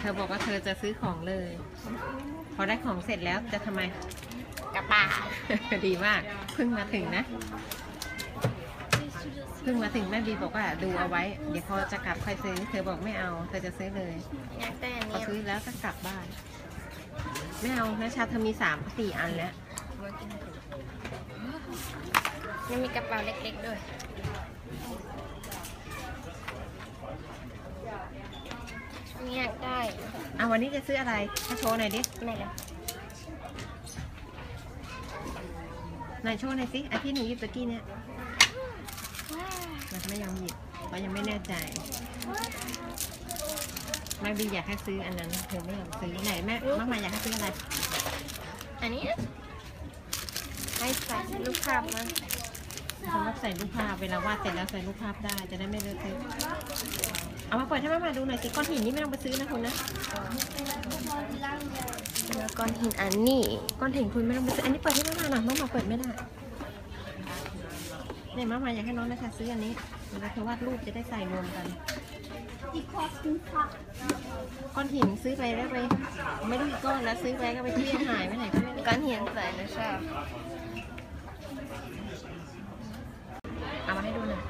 เธอบอกว่าเธอจะซื้อของเลย พอได้ของเสร็จแล้วจะทำไม กระป๋า ดีมากเพิ่งมาถึงนะเพิ่งมาถึงแม่บีบอกว่าดูเอาไว้ เดี๋ยวพอจะกลับค่อยซื้อ เธอบอกไม่เอา เธอจะซื้อเลยอยากได้อันพอนี้ซื้อแล้วก็กลับบ้าน ไม่เอานะชาเธอมีสามสี่อันแล้วยังมีกระเป๋าเล็กๆด้วยนี่อยากได้ อะวันนี้จะซื้ออะไรให้โชว์หน่อยดิไม่เลยไหนโชว์หน่อยสิไอที่หนูหยิบตะกี้เนี่ยมันไม่ยอมหยิบเพราะยังไม่แน่ใจแม่บีอยากให้ซื้ออันนั้นเธอไม่ยอมซื้อไหนแม่มามาอยากให้ซื้ออะไร อันนี้ให้ใส่ลูกภาพมัน สำหรับใส่รูปภาพเวลาวาดเสร็จแล้วใส่รูปภาพได้จะได้ไม่เลอะเทอะเอามาเปิดให้มามาดูหน่อยสิก้อนหินนี่ไม่ต้องไปซื้อนะคุณนะแล้วก้อนหินอันนี้ก้อนหินคุณไม่ต้องไปซื้ออันนี้เปิดให้มามาหน่อยมามาเปิดไม่ได้เนี่ยมามาอยากให้น้องนะคะซื้ออันนี้เวลาเธอวาดรูปจะได้ใส่รวมกันก้อนหินซื้อไปแล้วไปไม่รู้กี่ก้อนแล้วซื้อไปก็ไปที่หายไปไหนก็ไม่รู้ก้อนหินใส่นะชอบ เอามาให้ดูหน่อย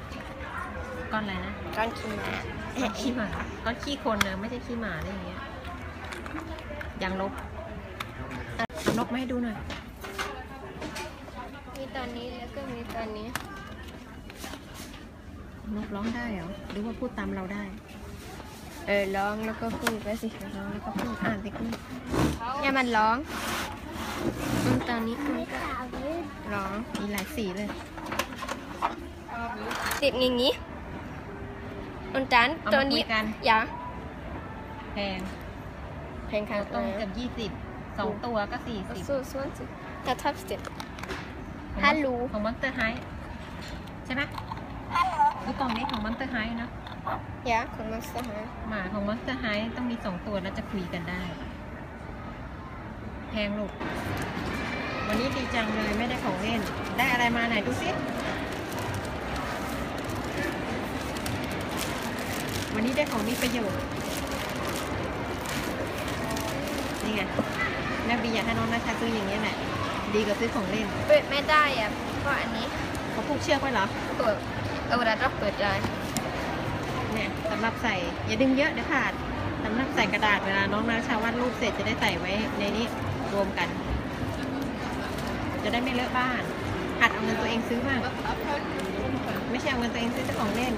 ก้อนอะไรนะก้อนขี้หมาก้อนขี้หมาก้อนขี้คนนะไม่ใช่ขี้หมาอะไรอย่างเงี้ยยางลบเอานกมาให้ดูหน่อยมีตอนนี้แล้วก็มีตอนนี้นกร้องได้เหรอหรือว่าพูดตามเราได้ เออร้องแล้วก็พูดไปสิร้องแล้วก็พูดอ่านสิคุณอย่ามันร้องอืมตอนนี้คุณก็ร้องมีหลายสีเลย ติดอย่างนี้อุนจันเอาตัวมาคุนี้ยกัน อย่าแพงเพลงค่ะต้นเกือบยี่สิบสองตัวก็สี่สิบสู้สู้สิแต่ทับสเต็ปฮัลโหล ของมอนเตอร์ไฮใช่ไหมดูกล่องนี้ของมอนเตอร์ไฮเนาะอย่าของมันสหายหมาของมอนสเตอร์ไฮต้องมีสองตัวแล้วจะคุยกันได้ แพงลูก วันนี้ดีจังเลยไม่ได้ของเล่น ได้อะไรมาไหนดูสิ วันนี้ได้ของมีประโยชน์ นี่ไงแม่บีอยากให้น้องนาชาซื้ออย่างนี้ยแหละ ดีกว่าซื้อของเล่น เปิดไม่ได้อะเพราะอันนี้เขาผูกเชือกไว้เหรอเปิดเอาเวลาเราเปิดได้เนี่ยสำหรับใส่อย่าดึงเยอะเดี๋ยวขาดสำหรับใส่กระดาษเวลาน้องนาชาวาดรูปเสร็จจะได้ใส่ไว้ในนี้รวมกัน จะได้ไม่เลอะบ้านหัดเอาเงินตัวเองซื้อมากไม่ใช่เอาเงินตัวเองซื้อแต่ของเล่น